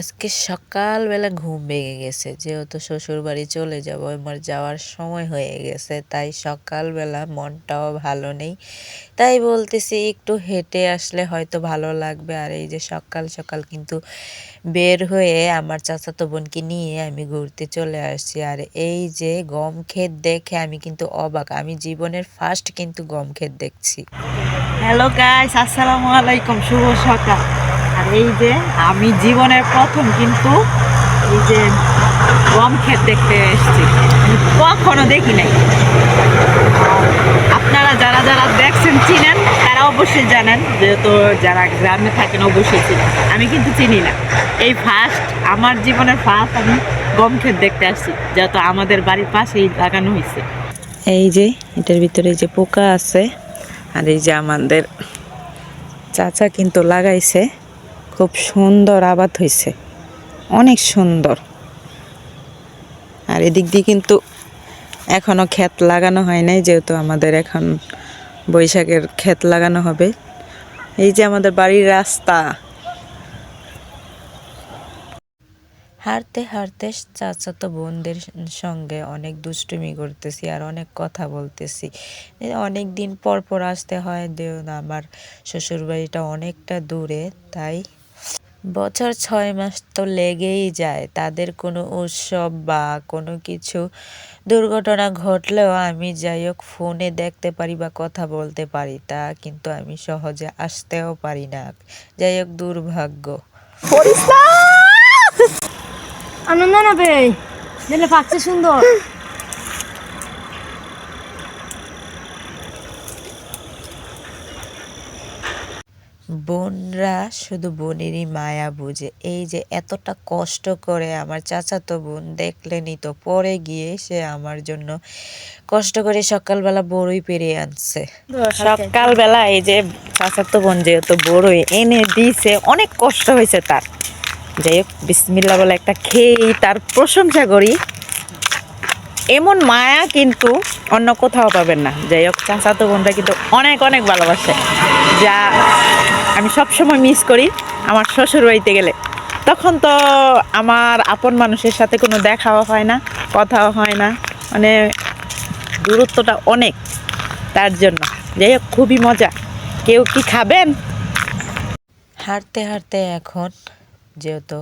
আজকে সকালবেলা ঘুম ভেঙে গেছে, যেহেতু শ্বশুর বাড়ি চলে যাব, আমার যাওয়ার সময় হয়ে গেছে, তাই সকালবেলা মনটাও ভালো নেই। তাই বলতেছি, একটু হেঁটে আসলে হয়তো ভালো লাগবে। আর এই যে সকাল সকাল কিন্তু বের হয়ে আমার চাচাতো বোনকে নিয়ে আমি ঘুরতে চলে আসছি। আর এই যে গম ক্ষেত দেখে আমি কিন্তু অবাক, আমি জীবনের ফার্স্ট কিন্তু গম ক্ষেত দেখছি। হ্যালো গাইস আসসালামু আলাইকুম, শুভ সকাল। এই যে আমি জীবনের প্রথম কিন্তু এই যে গম ক্ষেত দেখতে এসেছি। কখনো দেখি নাই। আপনারা যারা যারা দেখছেন চিনেন, তারা অবশ্যই জানেন, যেহেতু যারা গ্রামে থাকেন অবশ্যই চিনেন। আমি কিন্তু চিনি না। এই ফার্স্ট আমার জীবনের ফার্স্ট আমি গম ক্ষেত দেখতে আসছি, যেহেতু আমাদের বাড়ির পাশেই লাগানো হয়েছে। এই যে, এটার ভিতরে এই যে পোকা আছে, আর এই যে আমাদের চাচা কিন্তু লাগাইছে। খুব সুন্দর আবাদ হয়েছে অনেক সুন্দর। আর এদিক দিয়ে কিন্তু এখনও ক্ষেত লাগানো হয় নাই, যেহেতু আমাদের এখন বৈশাখের ক্ষেত লাগানো হবে। এই যে আমাদের বাড়ির রাস্তা। হাঁটতে হাঁটতে চাচাতো বোনদের সঙ্গে অনেক দুষ্টুমি করতেছি আর অনেক কথা বলতেছি। অনেক দিন পর পর আসতে হয় আমার শ্বশুরবাড়িটা অনেকটা দূরে, তাই বছর ছয় মাস তো লেগেই যায়। তাদের কোনো উৎসব বা কোনো কিছু দুর্ঘটনা ঘটলেও আমি যাই হোক ফোনে দেখতে পারি বা কথা বলতে পারি তা কিন্তু আমি সহজে আসতেও পারি না। যাই হোক দুর্ভাগ্য। আনন্দ নেবে দিলে পাচ্ছে সুন্দর। বোনরা শুধু বোনেরই মায়া বুঝে। এই যে এতটা কষ্ট করে আমার চাচাতো বোন দেখলেনি তো পরে গিয়ে সে আমার জন্য কষ্ট করে সকালবেলা বড়ই পেরিয়ে আনছে। সকালবেলা এই যে চাচাতো বোন যেহেতু বড়ই এনে দিয়েছে অনেক কষ্ট হয়েছে তার। যাই হোক বিসমিল্লা বলে একটা খেয়েই তার প্রশংসা করি। এমন মায়া কিন্তু অন্য কোথাও পাবেন না। যাই হোক চাচাতো বোনরা কিন্তু অনেক অনেক ভালোবাসে। যা আমি সবসময় মিস করি আমার শ্বশুর বাড়িতে গেলে। তখন তো আমার আপন মানুষের সাথে কোনো দেখাও হয় না, কথাও হয় না। মানে দূরত্বটা অনেক তার জন্য। যাই হোক, খুবই মজা। কেউ কি খাবেন? হাঁটতে হাঁটতে এখন যেহেতু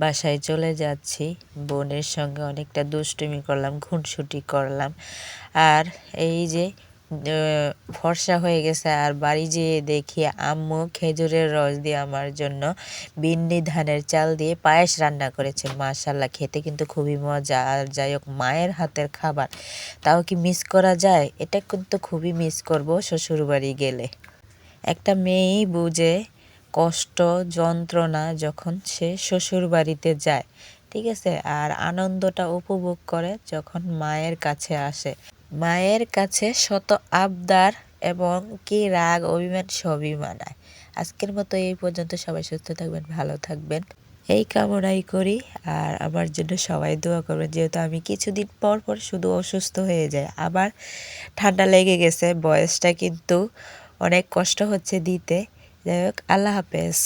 বাসায় চলে যাচ্ছি, বোনের সঙ্গে অনেকটা দুষ্টুমি করলাম, খুনসুটি করলাম। আর এই যে ফর্সা হয়ে গেছে। আর বাড়ি যেয়ে দেখি আম্মু খেজুরের রস দিয়ে আমার জন্য বিন্নি ধানের চাল দিয়ে পায়েস রান্না করেছে। মাশাল্লাহ খেতে কিন্তু খুবই মজা। আর যাই হোক, মায়ের হাতের খাবার। তাও কি মিস করা যায়? এটা কিন্তু খুবই মিস করব শ্বশুরবাড়ি গেলে। একটা মেয়েই বুঝে কষ্ট, যন্ত্রণা যখন সে শ্বশুর বাড়িতে যায়। ঠিক আছে? আর আনন্দটা উপভোগ করে যখন মায়ের কাছে আসে। মায়ের কাছে শত আবদার এবং কি রাগ, অভিমান সবই মানায়। আজকের মতো এই পর্যন্ত সবাই সুস্থ থাকবেন, ভালো থাকবেন। এই কামনাই করি আর আমার জন্য সবাই দোয়া করবেন, যেহেতু আমি কিছুদিন পর পর শুধু অসুস্থ হয়ে যাই। আবার ঠান্ডা লেগে গেছে, বয়সটা কিন্তু অনেক কষ্ট হচ্ছে দিতে। যাই হোক, আল্লাহ হাফেজ।